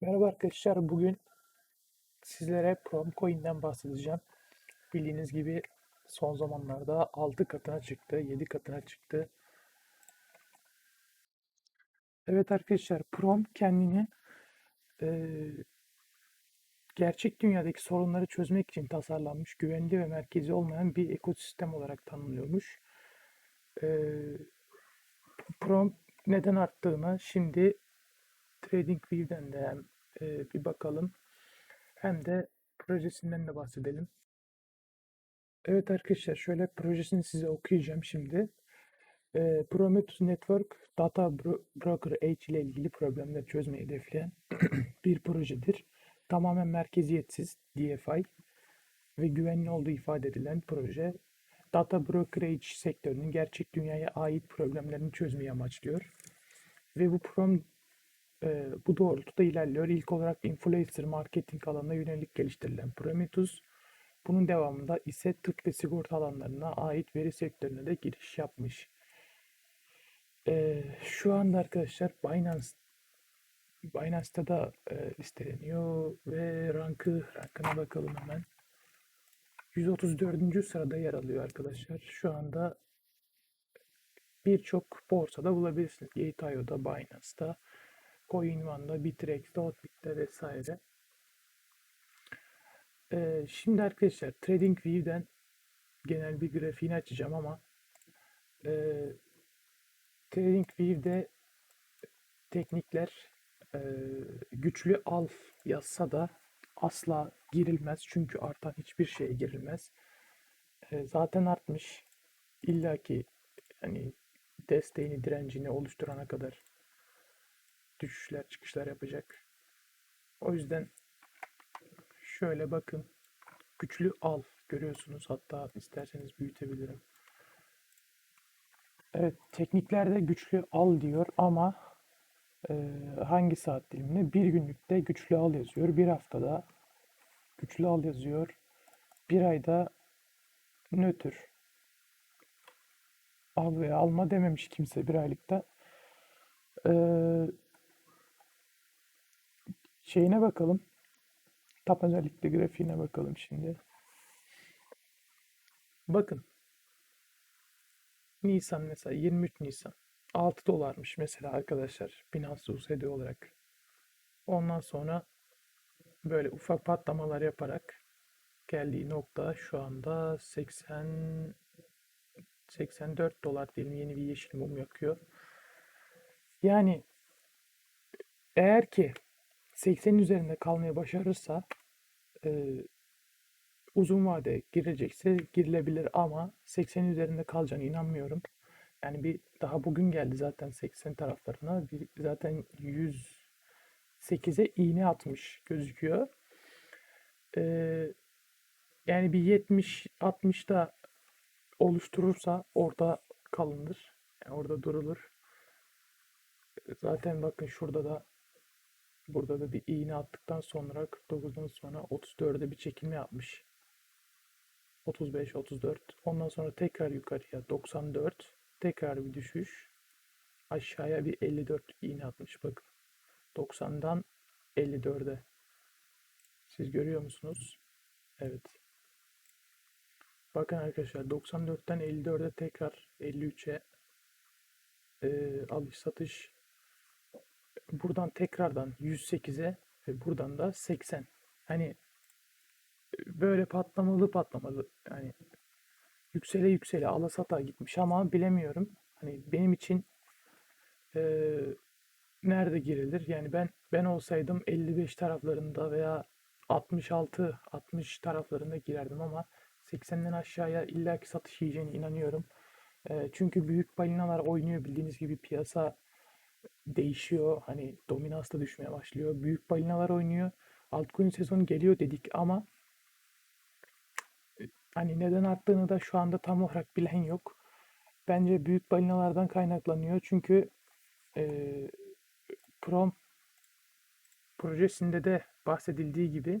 Merhaba arkadaşlar. Bugün sizlere Promcoin'den bahsedeceğim. Bildiğiniz gibi son zamanlarda 6 katına çıktı, 7 katına çıktı. Evet arkadaşlar, Prom kendini eee, gerçek dünyadaki sorunları çözmek için tasarlanmış, güvenli ve merkezi olmayan bir ekosistem olarak tanımlıyormuş. Eee Prom neden arttığına şimdi TradingView'den de hem eee, bir bakalım hem de projesinden de bahsedelim. Evet arkadaşlar şöyle projesini size okuyacağım şimdi. Eee, Prometheus Network Data Bro- Broker H ile ilgili problemleri çözmeyi hedefleyen bir projedir. Tamamen merkeziyetsiz DeFi ve güvenli olduğu ifade edilen proje Data Brokerage sektörünün gerçek dünyaya ait problemlerini çözmeyi amaçlıyor. Ve bu prom e, bu doğrultuda ilerliyor. İlk olarak influencer marketing alanına yönelik geliştirilen Prometheus, bunun devamında ise tıp ve sigorta alanlarına ait veri sektörüne de giriş yapmış. E, şu anda arkadaşlar Binance Binance'ta da e, listeleniyor ve rankı rankına bakalım hemen. 134. sırada yer alıyor arkadaşlar. Şu anda birçok borsada bulabilirsiniz. Gate.io'da, Binance'da, CoinOne'da, Bitrex'te, Hotbit'te vesaire. Ee, şimdi arkadaşlar TradingView'den genel bir grafiğini açacağım ama e, TradingView'de teknikler e, güçlü al yazsa da asla girilmez. Çünkü artan hiçbir şeye girilmez. E, zaten artmış. İlla ki hani desteğini, direncini oluşturana kadar düşüşler, çıkışlar yapacak. O yüzden şöyle bakın. Güçlü al görüyorsunuz. Hatta isterseniz büyütebilirim. Evet, tekniklerde güçlü al diyor ama e, hangi saat diliminde? Bir günlükte güçlü al yazıyor. Bir haftada güçlü al yazıyor. Bir ayda nötr al veya alma dememiş kimse bir aylıkta. Ee, şeyine bakalım. Tap özellikle grafiğine bakalım şimdi. Bakın. Nisan mesela 23 Nisan. 6 dolarmış mesela arkadaşlar. Binance USD olarak. Ondan sonra böyle ufak patlamalar yaparak geldiği nokta şu anda 80 84 dolar diyelim yeni bir yeşil mum yakıyor. Yani eğer ki 80'in üzerinde kalmayı başarırsa e, uzun vade girecekse girilebilir ama 80'in üzerinde kalacağını inanmıyorum. Yani bir daha bugün geldi zaten 80 taraflarına. Bir, zaten 108'e iğne atmış gözüküyor. Ee, yani bir 70 60'da oluşturursa orada kalınır. Yani orada durulur. Zaten bakın şurada da burada da bir iğne attıktan sonra 49'dan sonra 34'e bir çekilme yapmış. 35, 34. Ondan sonra tekrar yukarıya 94. Tekrar bir düşüş. Aşağıya bir 54 iğne atmış bakın. 90'dan 54'e. Siz görüyor musunuz? Evet. Bakın arkadaşlar 94'ten 54'e tekrar 53'e e, alış satış buradan tekrardan 108'e ve buradan da 80. Hani böyle patlamalı patlamalı yani yüksele yüksele ala sata gitmiş ama bilemiyorum. Hani benim için e, nerede girilir? Yani ben ben olsaydım 55 taraflarında veya 66 60 taraflarında girerdim ama 80'den aşağıya illaki satış yiyeceğine inanıyorum. E, çünkü büyük balinalar oynuyor bildiğiniz gibi piyasa değişiyor. Hani dominans da düşmeye başlıyor. Büyük balinalar oynuyor. Altcoin sezonu geliyor dedik ama hani neden arttığını da şu anda tam olarak bilen yok. Bence büyük balinalardan kaynaklanıyor. Çünkü e, Prom projesinde de bahsedildiği gibi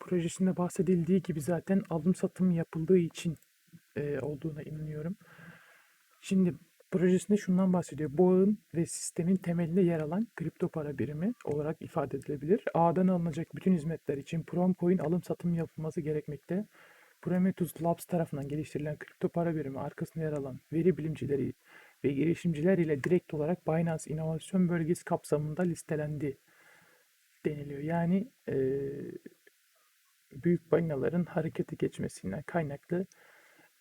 projesinde bahsedildiği gibi zaten alım satım yapıldığı için e, olduğuna inanıyorum. Şimdi projesinde şundan bahsediyor. Bu ağın ve sistemin temelinde yer alan kripto para birimi olarak ifade edilebilir. Ağdan alınacak bütün hizmetler için Promcoin alım satım yapılması gerekmekte. Prometheus Labs tarafından geliştirilen kripto para birimi arkasında yer alan veri bilimcileri ve girişimciler ile direkt olarak Binance İnovasyon Bölgesi kapsamında listelendi deniliyor. Yani eee büyük balinaların harekete geçmesinden kaynaklı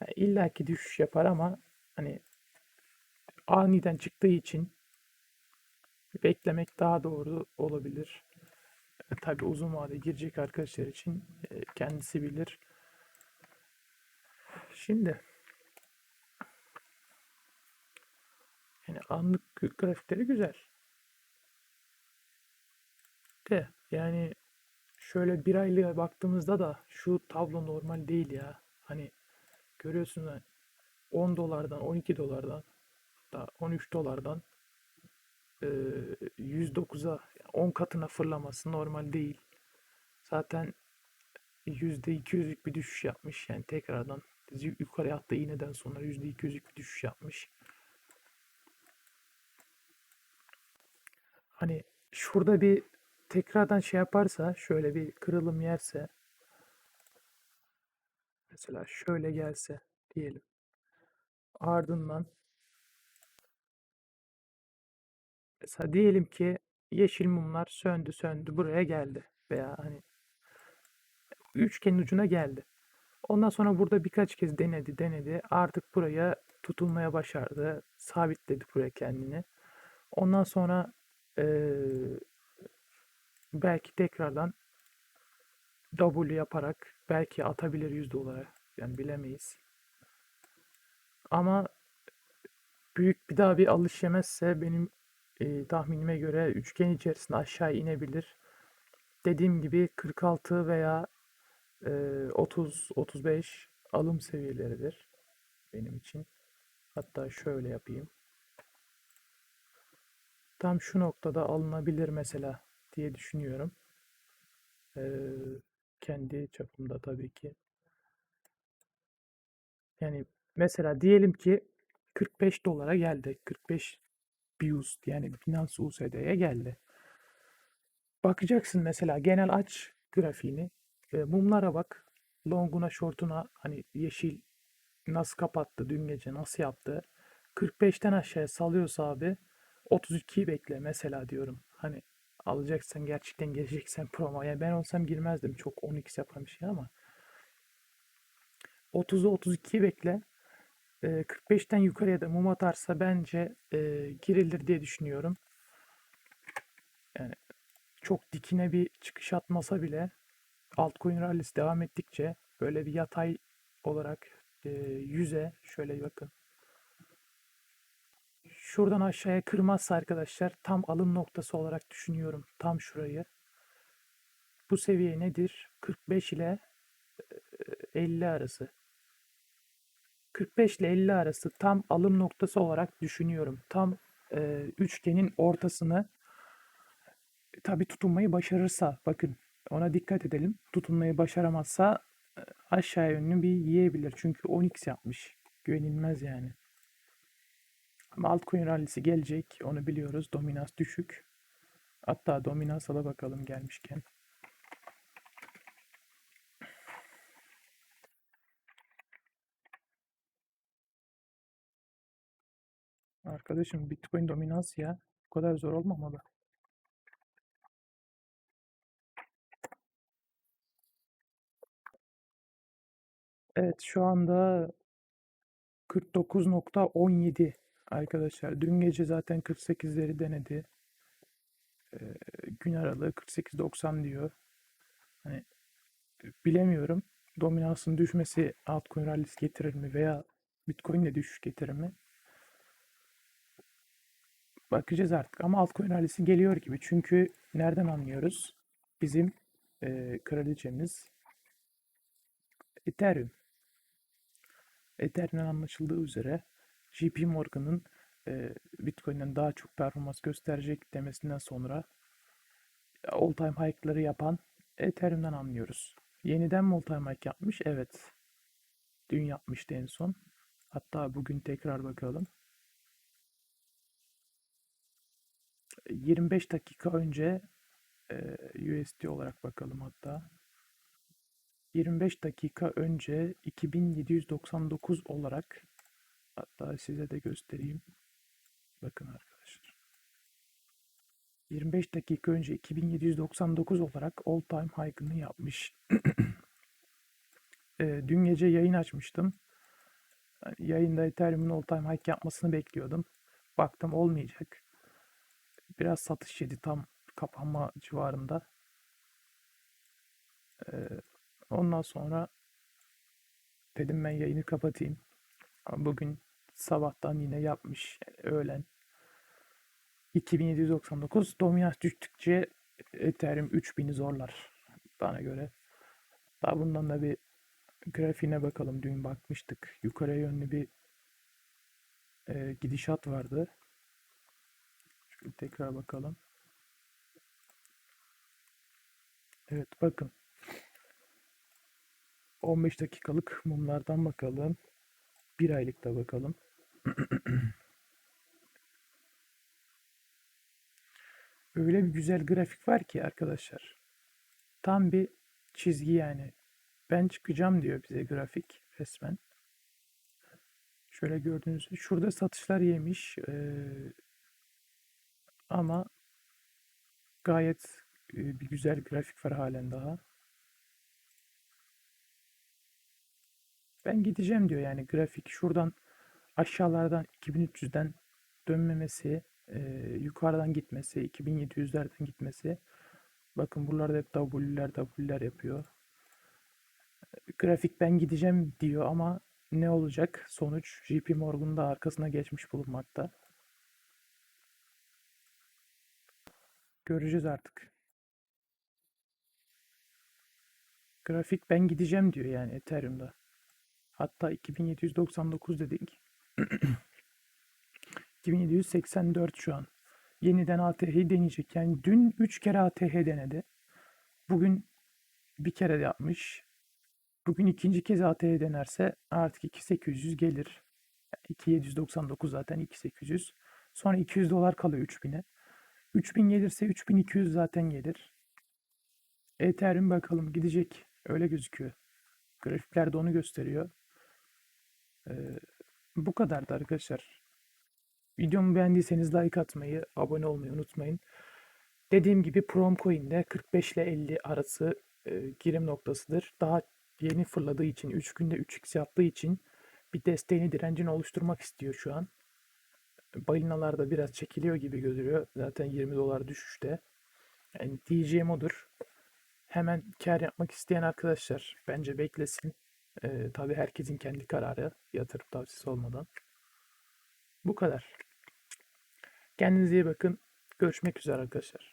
yani illaki düşüş yapar ama hani aniden çıktığı için beklemek daha doğru olabilir. E, tabii uzun vade girecek arkadaşlar için e, kendisi bilir. Şimdi yani anlık grafikleri güzel. De yani şöyle bir aylığa baktığımızda da şu tablo normal değil ya. Hani görüyorsun ha, 10 dolardan 12 dolardan hatta 13 dolardan e, 109'a 10 katına fırlaması normal değil. Zaten %200'lük bir düşüş yapmış. Yani tekrardan yukarı attı iğneden sonra %200'lük bir düşüş yapmış. Hani şurada bir tekrardan şey yaparsa şöyle bir kırılım yerse mesela şöyle gelse diyelim. Ardından mesela diyelim ki yeşil mumlar söndü söndü buraya geldi veya hani üçgenin ucuna geldi. Ondan sonra burada birkaç kez denedi denedi artık buraya tutulmaya başardı sabitledi buraya kendini. Ondan sonra eee, belki tekrardan W yaparak belki atabilir 100 dolara. Yani bilemeyiz. Ama büyük bir daha bir alış yemezse benim e, tahminime göre üçgen içerisinde aşağı inebilir. Dediğim gibi 46 veya e, 30-35 alım seviyeleridir benim için. Hatta şöyle yapayım. Tam şu noktada alınabilir mesela diye düşünüyorum. Ee, kendi çapımda tabii ki. Yani mesela diyelim ki 45 dolara geldi. 45 BUS yani Binance USD'ye geldi. Bakacaksın mesela genel aç grafiğini. E, mumlara bak. Long'una, short'una hani yeşil nasıl kapattı dün gece nasıl yaptı. 45'ten aşağıya salıyorsa abi 32'yi bekle mesela diyorum. Hani alacaksan gerçekten geleceksen promo. Yani ben olsam girmezdim. Çok 10x yapan bir şey ama 30'u 32'yi bekle. E, 45'ten yukarıya da mum atarsa bence e, girilir diye düşünüyorum. Yani çok dikine bir çıkış atmasa bile altcoin rallisi devam ettikçe böyle bir yatay olarak e, yüze şöyle bakın. Şuradan aşağıya kırmazsa arkadaşlar tam alım noktası olarak düşünüyorum. Tam şurayı. Bu seviye nedir? 45 ile e, 50 arası. 45 ile 50 arası tam alım noktası olarak düşünüyorum. Tam e, üçgenin ortasını tabi tutunmayı başarırsa bakın ona dikkat edelim. Tutunmayı başaramazsa e, aşağı yönlü bir yiyebilir. Çünkü 10x yapmış. Güvenilmez yani. Ama altcoin rallisi gelecek. Onu biliyoruz. Dominans düşük. Hatta dominansa da bakalım gelmişken. Arkadaşım Bitcoin dominans ya. Bu kadar zor olmamalı. Evet şu anda 49.17 arkadaşlar. Dün gece zaten 48'leri denedi. Ee, gün aralığı 48.90 diyor. Hani bilemiyorum. Dominansın düşmesi altcoin rallisi getirir mi veya Bitcoin de düşüş getirir mi? Bakacağız artık ama altcoin rallisi geliyor gibi. Çünkü nereden anlıyoruz? Bizim e, kraliçemiz Ethereum. Ethereum'den anlaşıldığı üzere JP Morgan'ın e, Bitcoin'den daha çok performans gösterecek demesinden sonra all time high'ları yapan Ethereum'den anlıyoruz. Yeniden mi all time high yapmış? Evet. Dün yapmıştı en son. Hatta bugün tekrar bakalım. 25 dakika önce USD olarak bakalım hatta. 25 dakika önce 2799 olarak hatta size de göstereyim. Bakın arkadaşlar. 25 dakika önce 2799 olarak all time high'ını yapmış. Dün gece yayın açmıştım. Yani yayında Ethereum'un all time high yapmasını bekliyordum. Baktım olmayacak. Biraz satış yedi tam kapanma civarında. Ee, ondan sonra dedim ben yayını kapatayım. Bugün sabahtan yine yapmış öğlen 2799 dominans düştükçe Ethereum 3000'i zorlar bana göre. Daha bundan da bir grafiğine bakalım. Dün bakmıştık. Yukarıya yönlü bir e, gidişat vardı. Tekrar bakalım. Evet bakın. 15 dakikalık mumlardan bakalım. Bir aylık da bakalım. Öyle bir güzel grafik var ki arkadaşlar. Tam bir çizgi yani. Ben çıkacağım diyor bize grafik resmen. Şöyle gördüğünüz şurada satışlar yemiş. Ee, ama gayet bir güzel grafik var halen daha. Ben gideceğim diyor yani grafik şuradan aşağılardan 2300'den dönmemesi, yukarıdan gitmesi, 2700'lerden gitmesi. Bakın buralarda hep W'ler W'ler yapıyor. Grafik ben gideceğim diyor ama ne olacak? Sonuç JP Morgan'ın da arkasına geçmiş bulunmakta. Göreceğiz artık. Grafik ben gideceğim diyor yani Ethereum'da. Hatta 2799 dedik. 2784 şu an. Yeniden ATH deneyecek. Yani dün 3 kere ATH denedi. Bugün bir kere de yapmış. Bugün ikinci kez ATH denerse artık 2800 gelir. Yani 2799 zaten 2800. Sonra 200 dolar kalıyor 3000'e. 3000 gelirse 3200 zaten gelir. Ethereum bakalım gidecek. Öyle gözüküyor. Grafikler de onu gösteriyor. Ee, bu kadardı arkadaşlar. Videomu beğendiyseniz like atmayı, abone olmayı unutmayın. Dediğim gibi Promcoin'de 45 ile 50 arası e, girim noktasıdır. Daha yeni fırladığı için, 3 günde 3x yaptığı için bir desteğini, direncini oluşturmak istiyor şu an. Balinalar da biraz çekiliyor gibi gözüküyor. Zaten 20 dolar düşüşte. Yani diyeceğim odur. Hemen kar yapmak isteyen arkadaşlar bence beklesin. Ee, tabii herkesin kendi kararı yatırım tavsiyesi olmadan. Bu kadar. Kendinize iyi bakın. Görüşmek üzere arkadaşlar.